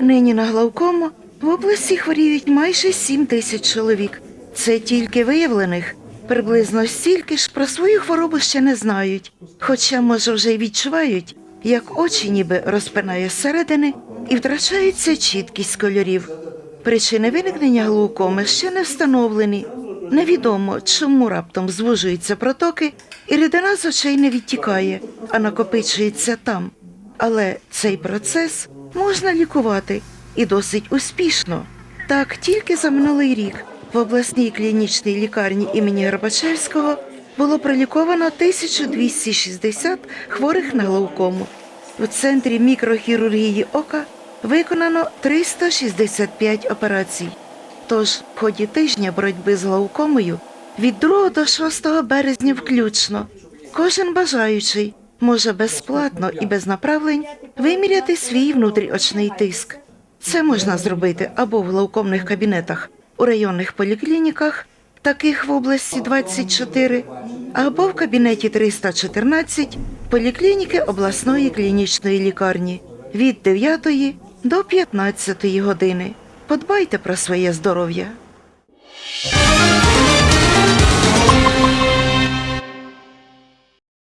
Нині на глаукому в області хворіють майже 7 тисяч чоловік. Це тільки виявлених. Приблизно стільки ж про свою хворобу ще не знають, хоча, може, вже й відчувають, як очі ніби розпинає зсередини і втрачається чіткість кольорів. Причини виникнення глаукоми ще не встановлені. Невідомо, чому раптом звужуються протоки, і рідина з очей не відтікає, а накопичується там. Але цей процес можна лікувати і досить успішно. Так, тільки за минулий рік в обласній клінічній лікарні імені Горбачевського було проліковано 1260 хворих на глаукому. У центрі мікрохірургії ока виконано 365 операцій. Тож в ході тижня боротьби з глаукомою від 2 до 6 березня включно кожен бажаючий може безплатно і без направлень виміряти свій внутріочний тиск. Це можна зробити або в глаукомних кабінетах у районних поліклініках, таких в області 24, або в кабінеті 314 поліклініки обласної клінічної лікарні від 9 до 15 години. Подбайте про своє здоров'я.